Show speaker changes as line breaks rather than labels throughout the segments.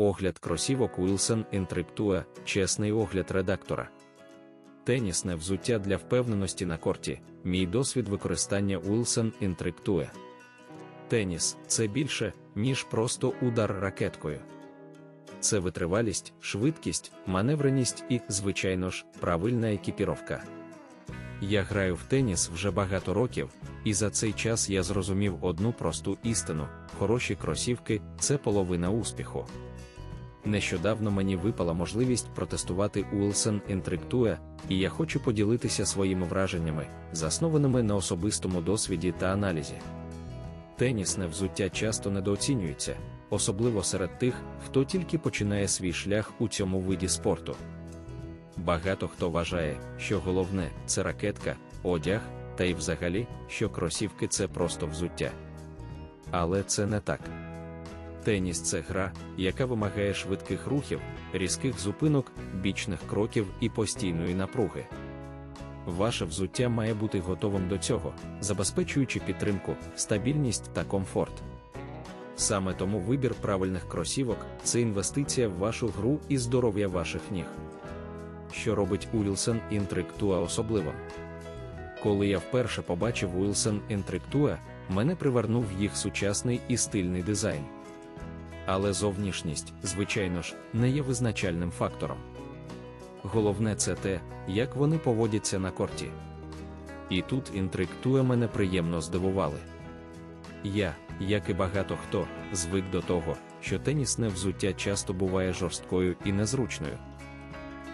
Огляд кросівок Wilson Intrictua, чесний огляд редактора. Тенісне взуття для впевненості на корті. Мій досвід використання Wilson Intrictua. Теніс це більше, ніж просто удар ракеткою. Це витривалість, швидкість, маневреність і, звичайно ж, правильна екіпіровка. Я граю в теніс вже багато років, і за цей час я зрозумів одну просту істину: хороші кросівки це половина успіху. Нещодавно мені випала можливість протестувати Уилсон Intrictua, і я хочу поділитися своїми враженнями, заснованими на особистому досвіді та аналізі. Тенісне взуття часто недооцінюється, особливо серед тих, хто тільки починає свій шлях у цьому виді спорту. Багато хто вважає, що головне це ракетка, одяг, та й взагалі, що кросівки це просто взуття. Але це не так. Теніс це гра, яка вимагає швидких рухів, різких зупинок, бічних кроків і постійної напруги. Ваше взуття має бути готовим до цього, забезпечуючи підтримку, стабільність та комфорт. Саме тому вибір правильних кросівок це інвестиція в вашу гру і здоров'я ваших ніг. Що робить Уілсон Intrictua особливим? Коли я вперше побачив Уілсон Intrictua, мене привернув їх сучасний і стильний дизайн. Але зовнішність, звичайно ж, не є визначальним фактором. Головне це те, як вони поводяться на корті. І тут інтриктує мене приємно здивували. Я, як і багато хто, звик до того, що тенісне взуття часто буває жорсткою і незручною.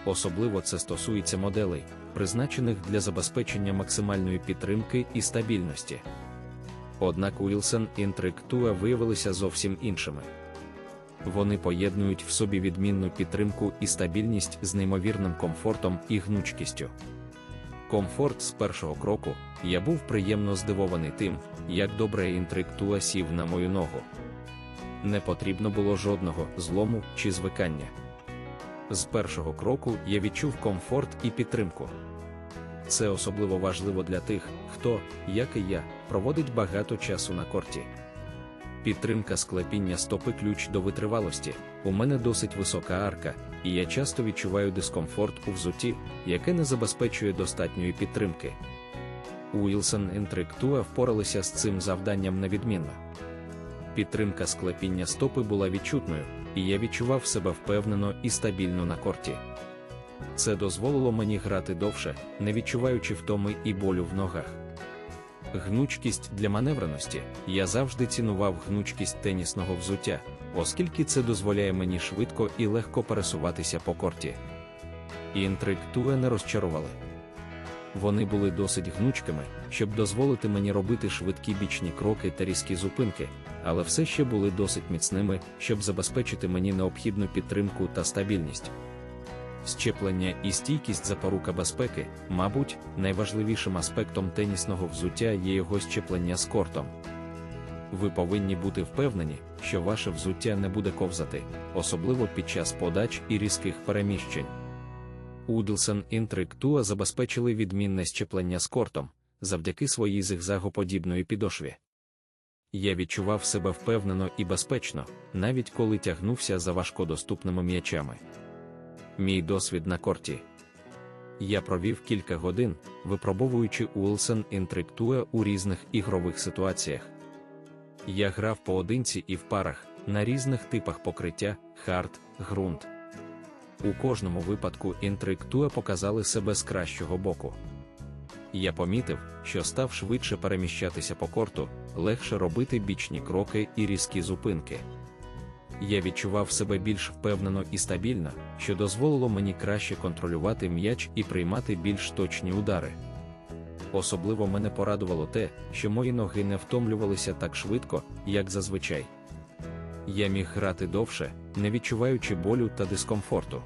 Особливо це стосується моделей, призначених для забезпечення максимальної підтримки і стабільності. Однак Уілсон Intrictua виявилися зовсім іншими. Вони поєднують в собі відмінну підтримку і стабільність з неймовірним комфортом і гнучкістю. Комфорт з першого кроку я був приємно здивований тим, як добре інтриктуа сів на мою ногу. Не потрібно було жодного злому чи звикання. З першого кроку я відчув комфорт і підтримку. Це особливо важливо для тих, хто, як і я, проводить багато часу на корті. Підтримка склепіння стопи ключ до витривалості. У мене досить висока арка, і я часто відчуваю дискомфорт у взутті, яке не забезпечує достатньої підтримки. Уілсон Intrictua впоралися з цим завданням невідмінно. Підтримка склепіння стопи була відчутною, і я відчував себе впевнено і стабільно на корті. Це дозволило мені грати довше, не відчуваючи втоми і болю в ногах. Гнучкість для маневреності я завжди цінував гнучкість тенісного взуття, оскільки це дозволяє мені швидко і легко пересуватися по корті. Інтриктуе не розчарували. Вони були досить гнучкими, щоб дозволити мені робити швидкі бічні кроки та різкі зупинки, але все ще були досить міцними, щоб забезпечити мені необхідну підтримку та стабільність. Щеплення і стійкість запорука безпеки, мабуть, найважливішим аспектом тенісного взуття є його щеплення з кортом. Ви повинні бути впевнені, що ваше взуття не буде ковзати, особливо під час подач і різких переміщень. Удлсон Intrictua забезпечили відмінне щеплення з кортом завдяки своїй зигзагоподібної підошві. Я відчував себе впевнено і безпечно, навіть коли тягнувся за важкодоступними м'ячами. Мій досвід на корті. Я провів кілька годин, випробовуючи Уилсон Intrictua у різних ігрових ситуаціях. Я грав поодинці і в парах, на різних типах покриття, хард, ґрунт. У кожному випадку Intrictua показали себе з кращого боку. Я помітив, що став швидше переміщатися по корту, легше робити бічні кроки і різкі зупинки. Я відчував себе більш впевнено і стабільно, що дозволило мені краще контролювати м'яч і приймати більш точні удари. Особливо мене порадувало те, що мої ноги не втомлювалися так швидко, як зазвичай. Я міг грати довше, не відчуваючи болю та дискомфорту.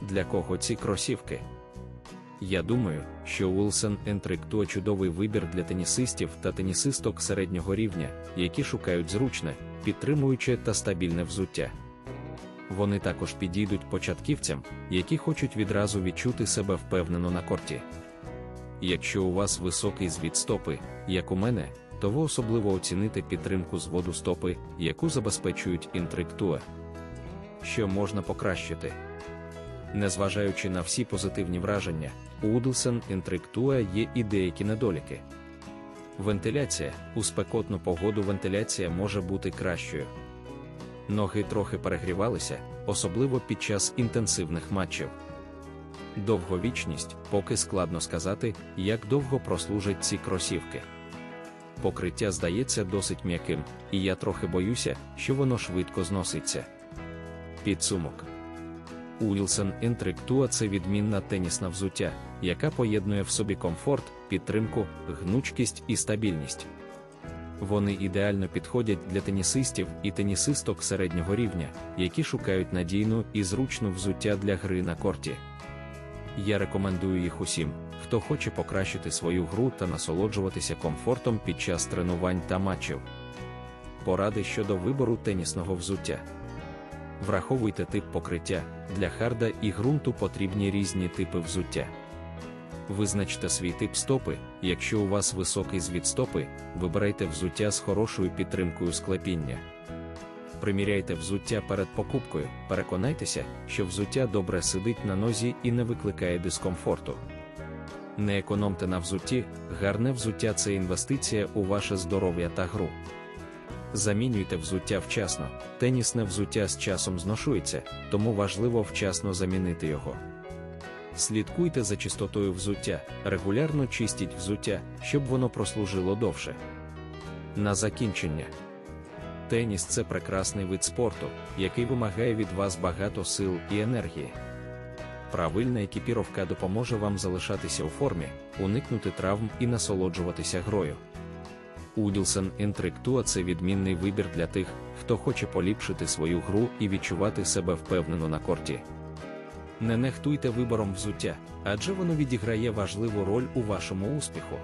Для кого ці кросівки? Я думаю, що Wilson Intrictua чудовий вибір для тенісистів та тенісисток середнього рівня, які шукають зручне, підтримуюче та стабільне взуття. Вони також підійдуть початківцям, які хочуть відразу відчути себе впевнено на корті. Якщо у вас високий звід стопи, як у мене, то ви особливо оціните підтримку зводу стопи, яку забезпечують інтриктуа. що можна покращити. Незважаючи на всі позитивні враження, у Удлсен Інтриктуа є і деякі недоліки. Вентиляція у спекотну погоду вентиляція може бути кращою. Ноги трохи перегрівалися, особливо під час інтенсивних матчів. Довговічність, поки складно сказати, як довго прослужать ці кросівки. Покриття здається досить м'яким, і я трохи боюся, що воно швидко зноситься. Підсумок Уілсон Intrigue це відмінна тенісна взуття, яка поєднує в собі комфорт, підтримку, гнучкість і стабільність. Вони ідеально підходять для тенісистів і тенісисток середнього рівня, які шукають надійну і зручну взуття для гри на корті. Я рекомендую їх усім, хто хоче покращити свою гру та насолоджуватися комфортом під час тренувань та матчів. Поради щодо вибору тенісного взуття. Враховуйте тип покриття, для харда і ґрунту потрібні різні типи взуття. Визначте свій тип стопи, якщо у вас високий звід стопи, вибирайте взуття з хорошою підтримкою склепіння. Приміряйте взуття перед покупкою, переконайтеся, що взуття добре сидить на нозі і не викликає дискомфорту. Не економте на взутті, гарне взуття це інвестиція у ваше здоров'я та гру. Замінюйте взуття вчасно, тенісне взуття з часом зношується, тому важливо вчасно замінити його. Слідкуйте за чистотою взуття, регулярно чистіть взуття, щоб воно прослужило довше. На закінчення. Теніс це прекрасний вид спорту, який вимагає від вас багато сил і енергії. Правильна екіпіровка допоможе вам залишатися у формі, уникнути травм і насолоджуватися грою. Уділсон Інтриктуа це відмінний вибір для тих, хто хоче поліпшити свою гру і відчувати себе впевнено на корті. Не нехтуйте вибором взуття, адже воно відіграє важливу роль у вашому успіху.